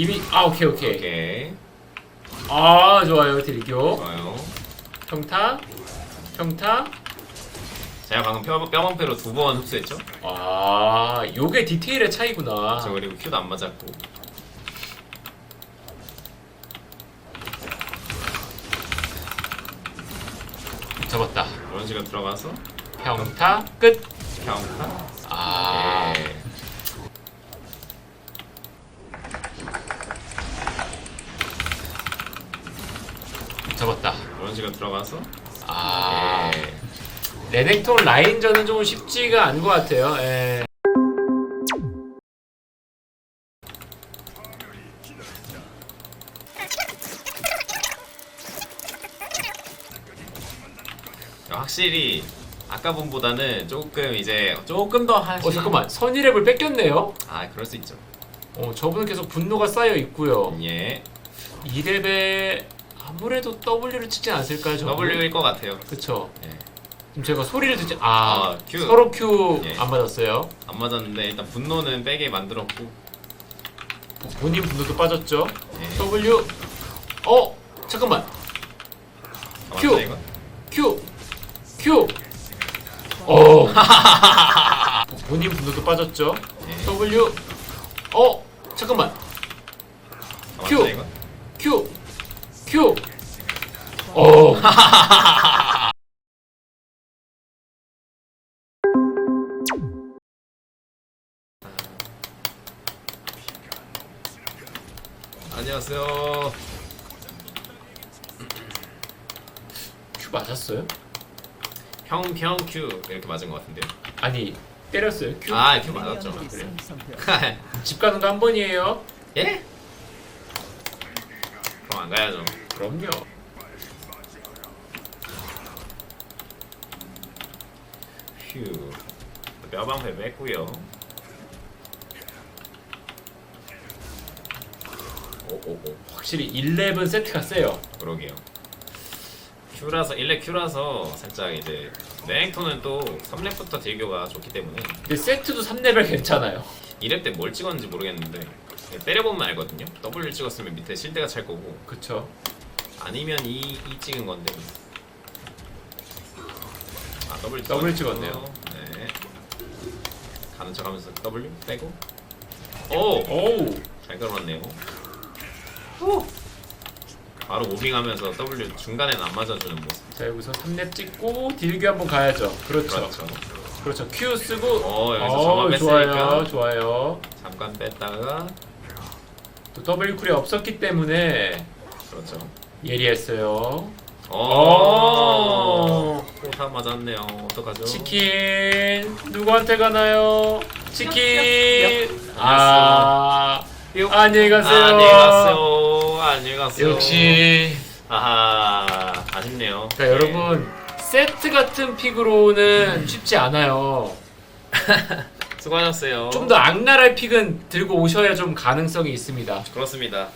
이미 아 오케이 오케이. 오케이. 아 좋아요 딜교. 좋아요. 평타. 평타. 제가 방금 뼈, 뼈방패로 두 번 흡수했죠? 아 요게 디테일의 차이구나. 저 그리고 큐도 안 맞았고. 잡았다. 그런 식으로 들어가서 평타 끝. 평타. 아. 예. 잡았다. 그런 식으로 들어가서 아. 예. 레넥톤 라인전은 조금 쉽지가 않은 것 같아요. 예. 확실히 아까 분보다는 조금 이제 조금 더 하시. 어 잠깐만 선의랩을 뺏겼네요. 아 그럴 수 있죠. 어 저분은 계속 분노가 쌓여 있고요. 예. 2렙에 아무래도 W를 치지 않았을까요? 저분? W일 것 같아요. 그쵸. 예. 지금 제가 소리를 듣지 아, 아, Q. 서로 Q 예. 안 맞았어요. 안 맞았는데 일단 분노는 빼게 만들었고. 본인 분노도 빠졌죠. 예. W 어 잠깐만 아, Q. 이거? Q Q 어 본인 분노도 빠졌죠. 예. W 어 잠깐만 아, Q. 맞다, 이거? Q 어 안녕하세요. Q 맞았어요? 평평 Q 이렇게 맞은 것 같은데요. 아니 때렸어요. Q 아, Q 맞았죠. 그래. 집 가는 거 한 번이에요. 예? 그럼 안 가야죠. 그럼요. 휴. 뼈방패 뺐고요. 오오오. 확실히 1렙은 세트가 세요. 그러게요. Q라서 1렙 Q라서 살짝 이제 레행톤은 또 3렙부터 딜교가 좋기 때문에 근데 세트도 3레벨 괜찮아요. 2렙 때 뭘 찍었는지 모르겠는데 때려보면 알거든요. W 찍었으면 밑에 실드가 찰 거고 그쵸. 아니면 이, 이 찍은 건데 아 W W 찍었네요. 찍었네요. 네. 가는 척 하면서 W 빼고 오! 오우. 잘 걸었네요. 바로 무빙하면서 W 중간에는 안 맞아주는 모습. 자 여기서 3렙 찍고 딜교 한번 가야죠. 그렇죠. 그렇죠. 그렇죠. Q 쓰고 어, 여기서 어, 저만 좋아요. 뺐으니까. 좋아요. 잠깐 뺐다가 또 W 쿨이 없었기 때문에 그렇죠. 예리했어요. 어. 어. 포타 맞았네요. 어떡하죠? 치킨 누구한테 가나요? 치킨. 아. 안녕히 가세요. 안녕히 가세요. 안녕히 가세요. 역시. 아하 아쉽네요. 자 여러분 세트 같은 픽으로는 쉽지 않아요. 네, 수고하셨어요. 좀 더 악랄할 픽은 들고 오셔야 좀 가능성이 있습니다. 그렇습니다.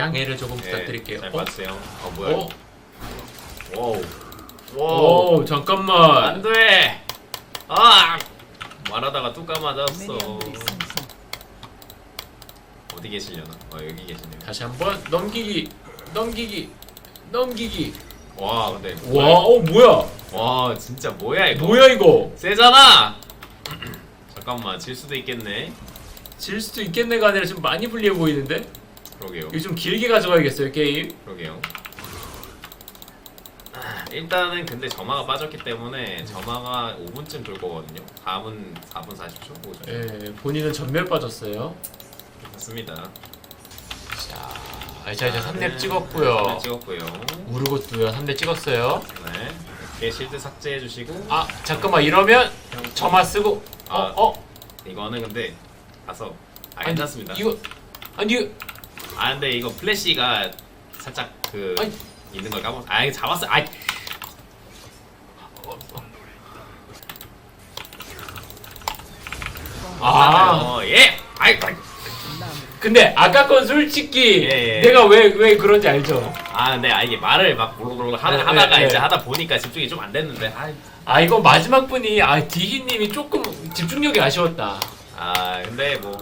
양해를 조금 네, 부탁드릴게요. 잘 어? 봤어요. 어 뭐야? 어? 와우. 와우. 오, 잠깐만. 안돼. 아 말하다가 뚜까 맞았어. 어디 계시려나? 어 여기 계시네요. 다시 한번 넘기기, 넘기기, 넘기기. 와 근데 와, 어 뭐야? 와 진짜 뭐야 이거? 뭐야 이거? 세잖아. 잠깐만 질 수도 있겠네. 질 수도 있겠네가 아니라 좀 많이 불리해 보이는데? 그러게요. 이거 좀 길게 가져가야겠어요 게임. 그러게요. 아, 일단은 근데 점화가 빠졌기 때문에 점화가 5분쯤 돌 거거든요. 다음은 4분 40초 오죠. 예, 본인은 전멸 빠졌어요. 맞습니다. 자, 자 이제 3렙 네, 찍었고요. 3렙 찍었고요. 우르고도요 3렙 찍었어요. 네. 이렇게 실드 삭제해 주시고 아 잠깐만 이러면 점화 쓰고 어 아, 어? 이거는 근데 가서 아 괜찮습니다. 이거 아니 이거 아 근데 이거 플래시가 살짝 그 아니. 있는 걸 까먹. 아 이거 잡았어. 아. 아 아 예. 아이 아이. 근데 아까 건 솔직히 예, 예. 내가 왜 왜 그런지 알죠? 아 근데 아 이게 말을 막 블루블루 하, 네, 하다가 네, 이제 네. 하다 보니까 집중이 좀 안 됐는데 아, 아 이거 마지막 분이 아 디히님이 조금 집중력이 아쉬웠다. 아 근데 뭐